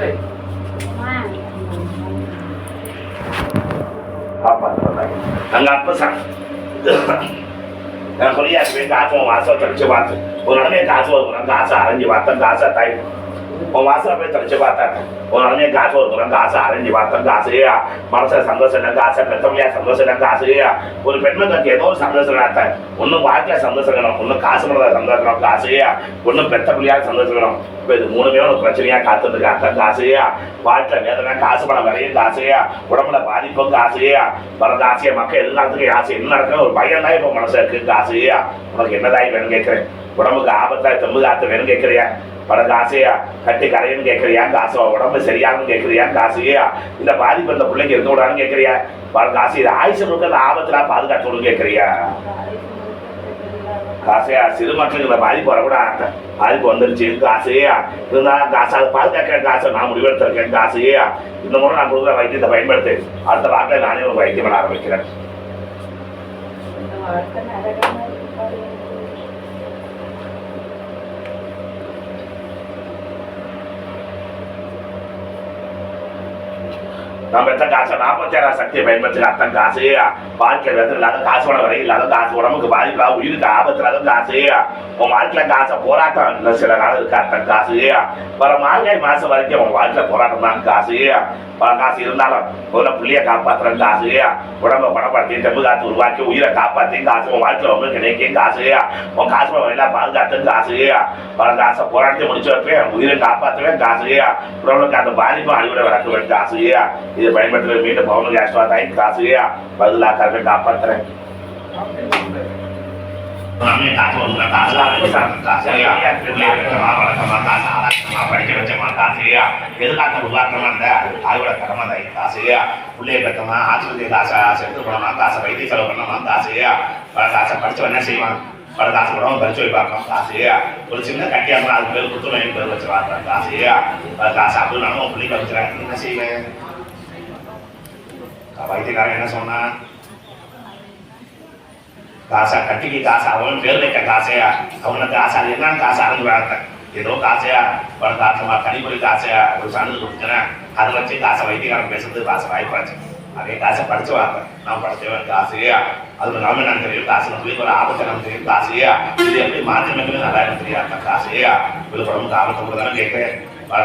Good. One. Hapa tunataka. Angaposa. Na kulia tuwe gazo waso tuwe wato. Unameta aso unamgaza anjiwatan gaza tayo. உன் வாசல போய் தடிச்சு பார்த்தேன் ஒரு காசு ஒருத்தரம் காசு அரைஞ்சு பார்த்தேன் காசு மனசுல சந்தோஷம் காசை பெத்தமையா சந்தோஷம் காசு ஒரு பெண்மணிக்கு ஏதோ ஒரு சந்தோஷம் ஆத்தேன் ஒன்னும் வாழ்க்கையில சந்தோஷம் வேணும் ஒன்னும் காசு பண்ணத சந்தோஷம் காசு ஒன்னும் பெத்த பிள்ளையா சந்தோஷம் வேணும் இது மூணுமே ஒரு பிரச்சனையா காத்துட்டு காத்த காசையா வாழ்க்கை வேதனை காசு பணம் வரையும் காசையா உடம்புல பாதிப்பும் காசுயா வரது ஆசையா மக்கள் எல்லாத்துக்கும் ஆசை என்ன நடக்குன்னு ஒரு பையன் தான் இப்போ மனசு இருக்கு காசுயா உனக்கு என்னதாய் வேணும் கேட்குறேன்? உடம்புக்கு ஆபத்தா தெம்பு காத்து வேணும் கேட்கிறியா? வரது ஆசையா கட்டி கரையன்னு கேட்கறியா காசு உடம்பு சரியானு கேட்கறியா காசையா இந்த பாதிப்பு இந்த பிள்ளைங்க இருந்து விடான்னு கேட்கறியா வரது ஆசை இது ஆயுசு முழுக்க அந்த ஆபத்துல பாதுகாத்து கேட்கறியா காசையா? சிறு மக்களுக்கு பாதிப்பு வரக்கூடாது. பாதிப்பு வந்துருச்சு. காசையா இருந்தாலும் காசு அதை பாதுகாக்கிற காசை. நான் முடிவெடுத்திருக்கேன். ஆசையா இந்த முறை நான் கொடுக்குற வைத்தியத்தை பயன்படுத்து. அடுத்த வாக்கில் நானே ஒரு வைத்தியம் பண்ண ஆரம்பிக்கிறேன் நம்ம பெற்ற காசை நாற்பத்தி ஆறாம் சக்தியை பயன்படுத்தி அத்தன் காசு. வாழ்க்கை வெத்தம் இல்லாத காசு உடம்பு வரை இல்லாத காசு உடம்புக்கு பாதிப்பா உயிருக்கு ஆபத்து இல்லாத காசு. உன் வாழ்க்கையில் காசை போராட்டம் இல்லை சில நாள் இருக்கு அத்தன் காசு. வர மாங்காய் மாசம் வரைக்கும் உன் வாழ்க்கையில் போராட்டம் தான் காசு. பல காசு இருந்தாலும் முதல்ல புள்ளிய காப்பாத்துற காசு. உடம்ப பணப்படுத்தி தெம்பு காத்து உருவாக்கி உயிரை காப்பாத்தி காசு. உன் வாழ்க்கையில் உங்களுக்கு கிடைக்கும் காசு. உன் காசு எல்லாம் பாதுகாத்து காசு. பல காசை போராட்டத்தை முடிச்சு வைப்பேன் உயிரை காப்பாற்றுவேன் காசு. உடம்புக்கு அந்த பாதிப்பும் வளர்க்க வேண்டும் காசு. இதை பயன்படுத்துகிற மீண்டும் பவுனுக்கு ஆஷ்வாதாய் காசு பதிலாக காப்பாற்றுறேன் காசு ஆராய்ச்சமா படிக்க வச்சமா காசையா எதிர்காலத்தை உருவாக்கமா இருந்த அதோட கடமை தான் காசையா பிள்ளைய கட்டமா ஆஸ்பத்திரி காசை செலுத்து போனோமா காசை வைத்திய செலவு பண்ணோமா பல காசை படிச்சு என்ன செய்வான்? பல காசு கூட வைப்பாங்க காசையா ஒரு சின்ன கட்டியாமல் அது பேர் புத்துணை பேர் வச்சு வாழ்றேன் காசையா பல காசு அப்படி நானும் பிள்ளைக்கு வச்சுறேன் என்ன செய்வேன் வைத்தியக்காரன் என்ன சொன்னா காசா கட்டிக்கு காசு அவன் பேர் வைக்க காசையா அவனுக்கு காசு அது என்ன காசு அறிஞ்சு வளர்த்தேன் ஏதோ காசையா ஒரு காசமா கனிமொழி காசையா ஒரு சான்றிதழ் கொடுத்தேன் அதை வச்சு காசை வைத்தியக்காரன் பேசுறது காசை வாய்ப்பாச்சு அதே காசை படிச்சு வார்த்தேன் நான் படிச்சவன் காசையா அது நாம எனக்கு தெரியும் காசு நம்மளுக்கு ஒரு ஆபத்து நம்ம தெரியும் காசையா இது எப்படி மாற்றி நல்லா எனக்கு தெரியாது காசையா இது உடம்புக்கு ஆபத்து தானே கேட்கிறேன்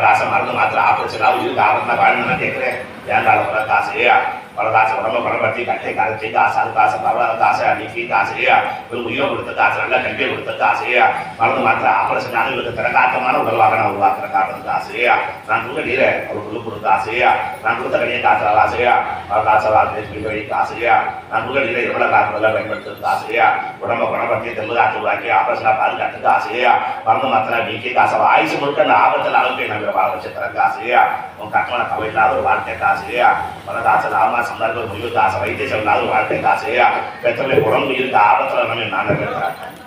காசை மறந்து மாத்திர ஆபத்து ஏதாவது உயிருக்கு ஆபத்து தான் கேட்கிறேன் ஏன் காலம் காசையா பல காசு உடம்ப பணப்படுத்தி கட்டை காலத்தை காசு அது காசு பரவாயில்ல காசை அன்னைக்கு காசையா ஒரு உயிரை கொடுத்த காசு நல்லா கல்வியை கொடுத்த காசையா மருந்து மாத்திர ஆபரேஷன் இவருக்கு திறக்காட்டமான உடல்வாக நான் உருவாக்குற காட்டுறது காசையா நான் கொடுக்க நீரை அவருக்கு கொடுத்த ஆசையா நான் கொடுத்த கடையை காசுற ஆசையா பல காசு வாக்கு காசையா நான் கொடுக்க நீரை எவ்வளவு காசுல பயன்படுத்துறது ஆசையா உடம்ப பணப்படுத்தி தெம்பு காற்று உருவாக்கி ஆபரேஷனாக பாதுகாத்துக்கு ஆசையா மருந்து மாத்திர நீக்கி காசை ஆயுசு முழுக்க அந்த ஆபத்தில் அளவுக்கு நம்ம வாழ வச்சு தர காசையா உன் கட்டமான கவை இல்லாத ஒரு வாழ்க்கை காசையா பல காசு லாபமா சந்தர்ப்பம் முடிவு ஆசை வைத்திய செல்லாத வாழ்க்கை காசையா பெற்றவங்க உடம்பு இருக்க ஆபத்துல நம்ம நான் இருக்கிறேன்